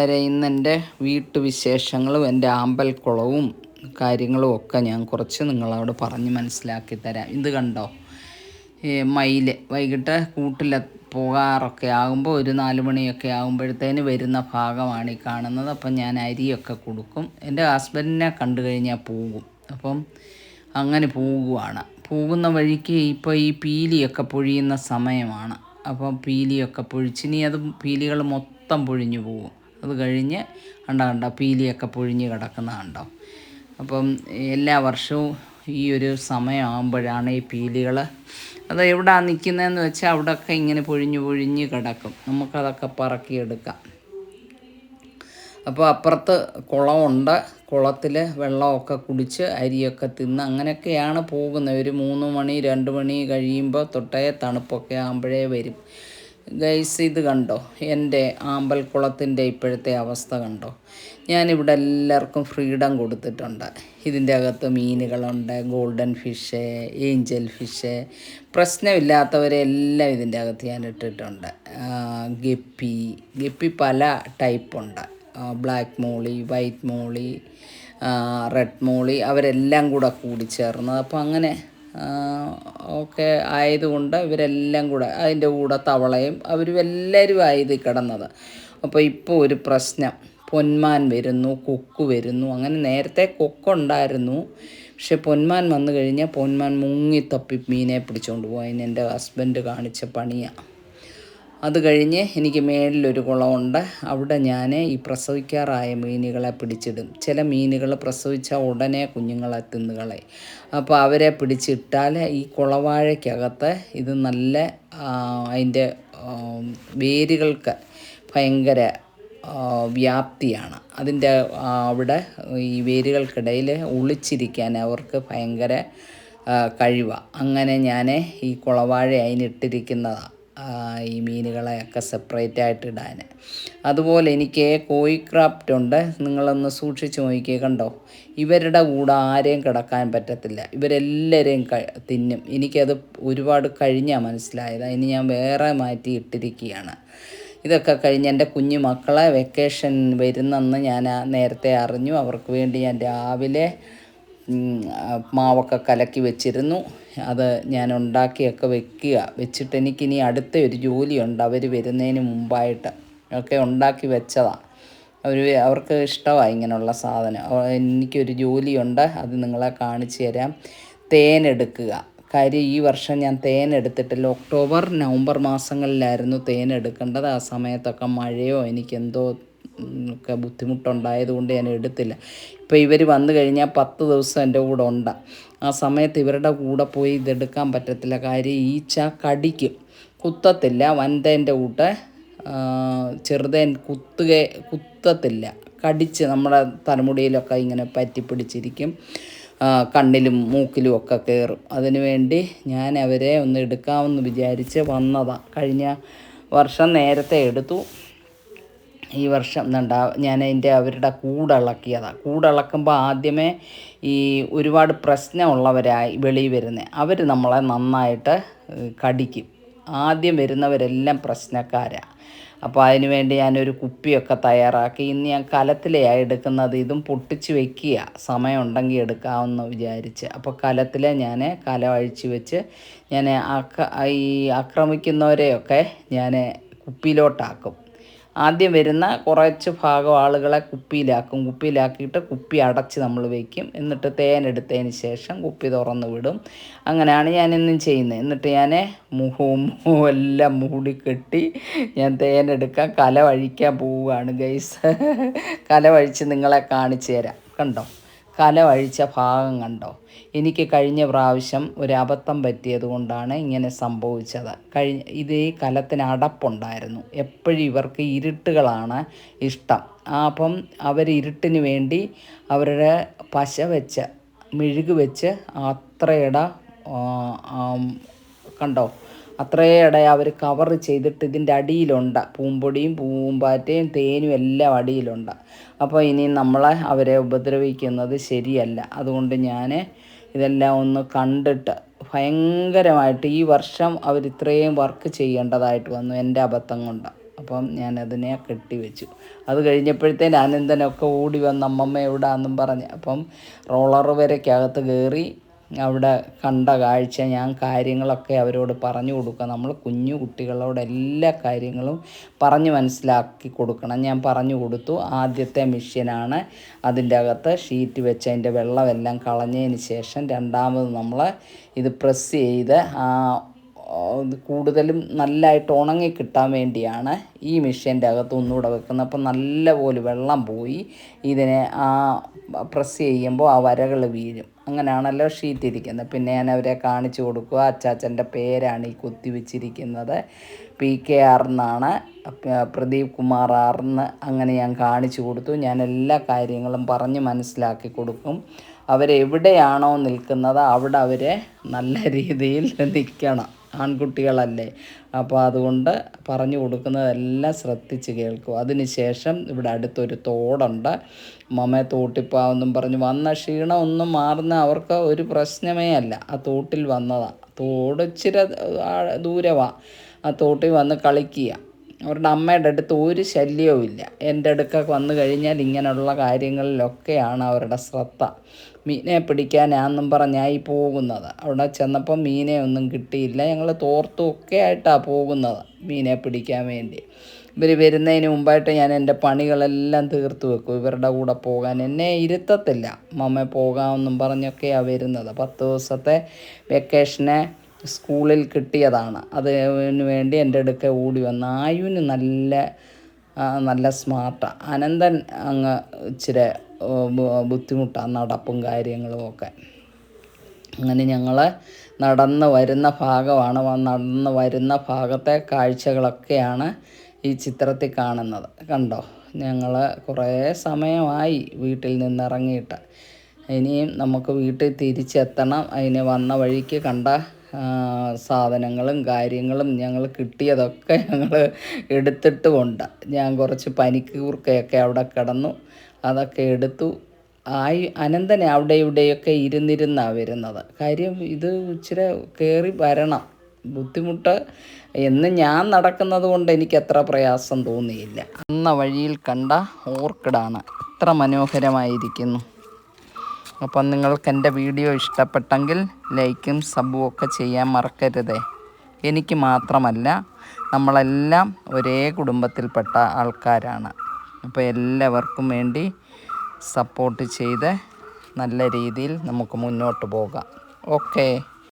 വരെ ഇന്ന് എന്റെ വീട്ടുവിശേഷങ്ങളും എന്റെ ആമ്പൽക്കുളവും കാര്യങ്ങളും ഒക്കെ ഞാൻ കുറച്ച് നിങ്ങളോട് പറഞ്ഞ് മനസ്സിലാക്കി തരാം. ഇത് കണ്ടോ? മയിൽ വൈകിട്ട് കൂട്ടിൽ പോകാറൊക്കെ ആകുമ്പോൾ ഒരു നാല് മണിയൊക്കെ ആകുമ്പോഴത്തേന് വരുന്ന ഭാഗമാണ് ഈ കാണുന്നത്. അപ്പം ഞാൻ അരിയൊക്കെ കൊടുക്കും. എന്റെ ഹസ്ബൻഡിനെ കണ്ടു കഴിഞ്ഞാൽ പോകും. അപ്പം അങ്ങനെ പോകുവാണ്. പോകുന്ന വഴിക്ക് ഇപ്പോൾ ഈ പീലിയൊക്കെ പൊഴിയുന്ന സമയമാണ്. അപ്പം പീലിയൊക്കെ പൊഴിച്ച് ഇനി അത് പീലികൾ മൊത്തം പൊഴിഞ്ഞു പോകും. അത് കഴിഞ്ഞ് കണ്ട കണ്ട പീലിയൊക്കെ പൊഴിഞ്ഞ് കിടക്കുന്ന കണ്ടോ അപ്പം എല്ലാ വർഷവും ഈ ഒരു സമയമാകുമ്പോഴാണ് ഈ പീലികൾ അത് എവിടെയാണ് നിൽക്കുന്നതെന്ന് വെച്ചാൽ അവിടെയൊക്കെ ഇങ്ങനെ പൊഴിഞ്ഞ് പൊഴിഞ്ഞ് കിടക്കും. നമുക്കതൊക്കെ പറക്കിയെടുക്കാം. അപ്പോൾ അപ്പുറത്ത് കുളമുണ്ട്. കുളത്തിൽ വെള്ളമൊക്കെ കുടിച്ച് അരിയൊക്കെ തിന്ന് അങ്ങനെയൊക്കെയാണ് പോകുന്നത്. ഒരു മൂന്ന് മണി രണ്ട് മണി കഴിയുമ്പോൾ തൊട്ടേ തണുപ്പൊക്കെ ആകുമ്പോഴേ വരും. ഗൈസ് ഇത് കണ്ടോ? എന്റെ ആമ്പൽക്കുളത്തിന്റെ ഇപ്പോഴത്തെ അവസ്ഥ കണ്ടോ? ഞാനിവിടെ എല്ലാവർക്കും ഫ്രീഡം കൊടുത്തിട്ടുണ്ട്. ഇതിന്റെ അകത്ത് മീനുകളുണ്ട് ഗോൾഡൻ ഫിഷ് ഏഞ്ചൽ ഫിഷ്. പ്രശ്നമില്ലാത്തവരെ എല്ലാം ഇതിന്റെ അകത്ത് ഞാൻ ഇട്ടിട്ടുണ്ട്. ഗപ്പി ഗപ്പി പല ടൈപ്പുണ്ട്. Black molly white molly red molly അവരെല്ലാം കൂടെ കൂടി ചേർന്നത് അപ്പോൾ അങ്ങനെ ഒക്കെ ആയതുകൊണ്ട് ഇവരെല്ലാം കൂടെ അതിന്റെ കൂടെ തവളയും അവരും എല്ലാവരും ആയത് കിടന്നത്. അപ്പോൾ ഇപ്പോൾ ഒരു പ്രശ്നം. പൊന്മാൻ വരുന്നു കൊക്ക് വരുന്നു. അങ്ങനെ നേരത്തെ കൊക്കുണ്ടായിരുന്നു പക്ഷെ പൊന്മാൻ വന്നു കഴിഞ്ഞാൽ പൊന്മാൻ മുങ്ങിത്തപ്പി മീനെ പിടിച്ചുകൊണ്ട് പോയി എന്റെ ഹസ്ബൻഡ് കാണിച്ച പണിയാണ് അത് കഴിഞ്ഞ് എനിക്ക് മേളിലൊരു കുളമുണ്ട്. അവിടെ ഞാൻ ഈ പ്രസവിക്കാറായ മീനുകളെ പിടിച്ചിടും. ചില മീനുകൾ പ്രസവിച്ച ഉടനെ കുഞ്ഞുങ്ങളെ തിന്നുകളെ അപ്പോൾ അവരെ പിടിച്ചിട്ടാൽ ഈ കുളവാഴയ്ക്കകത്ത് ഇത് നല്ല അതിന്റെ വേരുകൾക്ക് ഭയങ്കര വ്യാപ്തിയാണ്. അതിന്റെ അവിടെ ഈ വേരുകൾക്കിടയിൽ ഒളിച്ചിരിക്കാൻ അവർക്ക് ഭയങ്കര കഴിവാണ് അങ്ങനെ ഞാൻ ഈ കുളവാഴ അതിനിട്ടിരിക്കുന്നതാണ് ഈ മീനുകളെയൊക്കെ സെപ്പറേറ്റ് ആയിട്ട് ഇടാൻ. അതുപോലെ എനിക്ക് കോഴി ക്രാഫ്റ്റ് ഉണ്ട്. നിങ്ങളൊന്ന് സൂക്ഷിച്ച് നോക്കിയേ കണ്ടോ? ഇവരുടെ കൂടെ ആരെയും കിടക്കാൻ പറ്റത്തില്ല. ഇവരെല്ലാവരെയും ക തിന്നും. എനിക്കത് ഒരുപാട് കഴിഞ്ഞാൽ മനസ്സിലായത്. അതിന് ഞാൻ വേറെ മാറ്റി ഇട്ടിരിക്കുകയാണ്. ഇതൊക്കെ കഴിഞ്ഞ് എന്റെ കുഞ്ഞു മക്കളെ വെക്കേഷൻ വരുന്നെന്ന് ഞാൻ നേരത്തെ അറിഞ്ഞു. അവർക്ക് വേണ്ടി ഞാൻ രാവിലെ മാവൊക്കെ കലക്കി വെച്ചിരുന്നു. അത് ഞാൻ ഉണ്ടാക്കിയൊക്കെ വെക്കുക. വെച്ചിട്ട് എനിക്കിനി അടുത്ത ഒരു ജോലിയുണ്ട്. അവർ വരുന്നതിന് മുമ്പായിട്ട് ഒക്കെ ഉണ്ടാക്കി വെച്ചതാണ് അവർ അവർക്ക് ഇഷ്ടമാണ് ഇങ്ങനെയുള്ള സാധനം. എനിക്കൊരു ജോലിയുണ്ട്. അത് നിങ്ങളെ കാണിച്ചു തരാം. തേൻ എടുക്കുക കാര്യം ഈ വർഷം ഞാൻ തേൻ എടുത്തിട്ടില്ല ഒക്ടോബർ നവംബർ മാസങ്ങളിലായിരുന്നു തേൻ എടുക്കേണ്ടത് ആ സമയത്തൊക്കെ മഴയോ എനിക്കെന്തോ ഒക്കെ ബുദ്ധിമുട്ടുണ്ടായതുകൊണ്ട് ഞാൻ എടുത്തില്ല. ഇപ്പോൾ ഇവർ വന്നു കഴിഞ്ഞാൽ പത്ത് ദിവസം എന്റെ കൂടെ ഉണ്ട്. ആ സമയത്ത് ഇവരുടെ കൂടെ പോയി ഇതെടുക്കാൻ പറ്റത്തില്ല. കാര്യം ഈച്ച കടിക്കും. കുത്തത്തില്ല. വനിതേന്റെ കൂട്ട് ചെറുതേൻ കുത്തുക കുത്തത്തില്ല. കടിച്ച് നമ്മുടെ തലമുടിയിലൊക്കെ ഇങ്ങനെ പറ്റിപ്പിടിച്ചിരിക്കും കണ്ണിലും മൂക്കിലും ഒക്കെ കയറും അതിനുവേണ്ടി ഞാൻ അവരെ ഒന്ന് എടുക്കാമെന്ന് വിചാരിച്ച് വന്നതാണ് കഴിഞ്ഞ വർഷം നേരത്തെ എടുത്തു. ഈ വർഷം എന്താ ഞാൻ അതിന്റെ അവരുടെ കൂടിളക്കിയതാണ് കൂടിളക്കുമ്പോൾ ആദ്യമേ ഈ ഒരുപാട് പ്രശ്നമുള്ളവരായി വെളിയിൽ വരുന്നത് അവർ നമ്മളെ നന്നായിട്ട് കടിക്കും. ആദ്യം വരുന്നവരെല്ലാം പ്രശ്നക്കാരാണ് അപ്പോൾ അതിന് വേണ്ടി ഞാനൊരു കുപ്പിയൊക്കെ തയ്യാറാക്കി. ഇന്ന് ഞാൻ കലത്തിലെയാണ് എടുക്കുന്നത്. ഇതും പൊട്ടിച്ച് വെക്കുക സമയമുണ്ടെങ്കിൽ എടുക്കാമെന്ന് വിചാരിച്ച്. അപ്പോൾ കലത്തിലെ ഞാൻ കല അഴിച്ച് വെച്ച് ഞാൻ ഈ ആക്രമിക്കുന്നവരെയൊക്കെ ഞാൻ കുപ്പിയിലോട്ടാക്കും. ആദ്യം വരുന്ന കുറച്ച് ഭാഗം ആളുകളെ കുപ്പിയിലാക്കും. കുപ്പിയിലാക്കിയിട്ട് കുപ്പി അടച്ച് നമ്മൾ വയ്ക്കും എന്നിട്ട് തേൻ എടുത്തതിന് ശേഷം കുപ്പി തുറന്ന് വിടും. അങ്ങനെയാണ് ഞാൻ ഇന്നും ചെയ്യുന്നത്. എന്നിട്ട് ഞാൻ മുഖവും എല്ലാം മൂടി കെട്ടി ഞാൻ തേൻ എടുക്കാൻ കല വഴിക്കാൻ പോവുകയാണ് ഗൈസ് കല വഴിച്ച് നിങ്ങളെ കാണിച്ചു തരാം. കണ്ടോ? കല വഴിച്ച ഭാഗം കണ്ടോ? എനിക്ക് കഴിഞ്ഞ പ്രാവശ്യം ഒരു അബദ്ധം പറ്റിയത് കൊണ്ടാണ് ഇങ്ങനെ സംഭവിച്ചത്. കഴിഞ്ഞ ഇതേ കലത്തിന് അടപ്പുണ്ടായിരുന്നു. എപ്പോഴും ഇവർക്ക് ഇരുട്ടുകളാണ് ഇഷ്ടം. അപ്പം അവർ ഇരുട്ടിന് വേണ്ടി അവരുടെ പശ വെച്ച് മെഴുക് വെച്ച് അത്രയുടെ കണ്ടോ? അത്രയേടെ അവർ കവർ ചെയ്തിട്ട് ഇതിന്റെ അടിയിലുണ്ട്. പൂമ്പൊടിയും പൂമ്പാറ്റയും തേനും എല്ലാം അടിയിലുണ്ട്. അപ്പോൾ ഇനി നമ്മളെ അവരെ ഉപദ്രവിക്കുന്നത് ശരിയല്ല. അതുകൊണ്ട് ഞാൻ ഇതെല്ലാം ഒന്ന് കണ്ടിട്ട് ഭയങ്കരമായിട്ട് ഈ വർഷം അവർ ഇത്രയും വർക്ക് ചെയ്യേണ്ടതായിട്ട് വന്നു എന്റെ അബദ്ധം കൊണ്ട്. അപ്പം ഞാൻ അതിനെ കെട്ടി വെച്ചു അത് കഴിഞ്ഞപ്പോഴത്തേന് അനന്തനൊക്കെ ഓടി വന്ന് അമ്മമ്മ എവിടാന്നും പറഞ്ഞ്. അപ്പം റോളർ വരയ്ക്കകത്ത് കയറി അവിടെ കണ്ട കാഴ്ച ഞാൻ കാര്യങ്ങളൊക്കെ അവരോട് പറഞ്ഞു കൊടുക്കുക. നമ്മൾ കുഞ്ഞു കുട്ടികളോട് എല്ലാ കാര്യങ്ങളും പറഞ്ഞു മനസ്സിലാക്കി കൊടുക്കണം. ഞാൻ പറഞ്ഞു കൊടുത്തു. ആദ്യത്തെ മിഷ്യനാണ് അതിന്റെ അകത്ത് ഷീറ്റ് വെച്ച് അതിന്റെ വെള്ളമെല്ലാം കളഞ്ഞതിന് ശേഷം രണ്ടാമത് നമ്മൾ ഇത് പ്രസ് ചെയ്ത് ആ കൂടുതലും നല്ലതായിട്ട് ഉണങ്ങി കിട്ടാൻ വേണ്ടിയാണ് ഈ മെഷീന്റെ അകത്ത് ഒന്നുകൂടെ വെക്കുന്നത്. അപ്പം നല്ലപോലെ വെള്ളം പോയി. ഇതിനെ ആ പ്രസ് ചെയ്യുമ്പോൾ ആ വരകൾ വീഴും. അങ്ങനെയാണല്ലോ ഷീറ്റ് ഇരിക്കുന്നത്. പിന്നെ ഞാൻ അവരെ കാണിച്ചു കൊടുക്കുക. അച്ചാച്ചന്റെ പേരാണ് ഈ കുത്തി വെച്ചിരിക്കുന്നത്. പി കെ ആർ എന്നാണ് പ്രദീപ് കുമാർ ആർ എന്ന് അങ്ങനെ ഞാൻ കാണിച്ചു കൊടുത്തു. ഞാൻ എല്ലാ കാര്യങ്ങളും പറഞ്ഞ് മനസ്സിലാക്കി കൊടുക്കും. അവരെവിടെയാണോ നിൽക്കുന്നത് അവിടെ അവരെ നല്ല രീതിയിൽ നിൽക്കണം. ആൺകുട്ടികളല്ലേ? അപ്പോൾ അതുകൊണ്ട് പറഞ്ഞു കൊടുക്കുന്നതെല്ലാം ശ്രദ്ധിച്ച് കേൾക്കും. അതിനുശേഷം ഇവിടെ അടുത്തൊരു തോടുണ്ട്. മമ്മയെ തോട്ടിപ്പാവെന്നും പറഞ്ഞ് വന്ന ക്ഷീണം ഒന്നും മാറുന്ന അവർക്ക് ഒരു പ്രശ്നമേ അല്ല. ആ തോട്ടിൽ വന്നതാണ് തോട് ഇച്ചിരി ദൂരമാണ് ആ തോട്ടിൽ വന്ന് കളിക്കുക. അവരുടെ അമ്മയുടെ അടുത്ത് ഒരു ശല്യവും ഇല്ല എന്റെ അടുക്കൊക്കെ വന്നു കഴിഞ്ഞാൽ ഇങ്ങനെയുള്ള കാര്യങ്ങളിലൊക്കെയാണ് അവരുടെ ശ്രദ്ധ. മീനെ പിടിക്കാനാന്നും പറഞ്ഞായി പോകുന്നത്. അവിടെ ചെന്നപ്പോൾ മീനെ ഒന്നും കിട്ടിയില്ല. ഞങ്ങൾ തോർത്തുമൊക്കെ ആയിട്ടാണ് പോകുന്നത് മീനെ പിടിക്കാൻ വേണ്ടി. ഇവർ വരുന്നതിന് മുമ്പായിട്ട് ഞാൻ എന്റെ പണികളെല്ലാം തീർത്ത് വെക്കും. ഇവരുടെ കൂടെ പോകാൻ എന്നെ ഇരുത്തത്തില്ല. മമ്മ പോകാമെന്നും പറഞ്ഞൊക്കെയാണ് വരുന്നത്. പത്ത് ദിവസത്തെ വെക്കേഷനെ സ്കൂളിൽ കിട്ടിയതാണ്. അതിന് വേണ്ടി എന്റെ അടുക്ക ഓടി വന്ന് ആയുവിന് നല്ല നല്ല സ്മാർട്ടാണ് അനന്തൻ അങ്ങ് ഇച്ചിരി ബുദ്ധിമുട്ടാണ് നടപ്പും കാര്യങ്ങളും ഒക്കെ. അങ്ങനെ ഞങ്ങൾ നടന്ന് വരുന്ന ഭാഗമാണ് നടന്ന് വരുന്ന ഭാഗത്തെ കാഴ്ചകളൊക്കെയാണ് ഈ ചിത്രത്തിൽ കാണുന്നത്. കണ്ടോ? ഞങ്ങൾ കുറേ സമയമായി വീട്ടിൽ നിന്നിറങ്ങിയിട്ട്. ഇനിയും നമുക്ക് വീട്ടിൽ തിരിച്ചെത്തണം. അതിന് വന്ന വഴിക്ക് കണ്ട സാധനങ്ങളും കാര്യങ്ങളും ഞങ്ങൾ കിട്ടിയതൊക്കെ ഞങ്ങൾ എടുത്തിട്ടുമുണ്ട്. ഞാൻ കുറച്ച് പനിക്കൂർക്കയൊക്കെ അവിടെ കിടന്നു. അതൊക്കെ എടുത്തു. ആയി അനന്തനെ അവിടെ ഇവിടെയൊക്കെ ഇരുന്നിരുന്നാണ് വരുന്നത്. കാര്യം ഇത് ഇച്ചിരി കയറി വരണം. ബുദ്ധിമുട്ട്. എന്ന് ഞാൻ നടക്കുന്നത് കൊണ്ട് എനിക്ക് അത്ര പ്രയാസം തോന്നിയില്ല. അന്ന വഴിയിൽ കണ്ട ഓർക്കിഡാണ്. എത്ര മനോഹരമായിരിക്കുന്നു. അപ്പം നിങ്ങൾക്ക് എന്റെ വീഡിയോ ഇഷ്ടപ്പെട്ടെങ്കിൽ ലൈക്കും സബും ഒക്കെ ചെയ്യാൻ മറക്കരുതേ. എനിക്ക് മാത്രമല്ല നമ്മളെല്ലാം ഒരേ കുടുംബത്തിൽപ്പെട്ട ആൾക്കാരാണ്. അപ്പോൾ എല്ലാവർക്കും വേണ്ടി സപ്പോർട്ട് ചെയ്ത് നല്ല രീതിയിൽ നമുക്ക് മുന്നോട്ട് പോകാം. ഓക്കേ.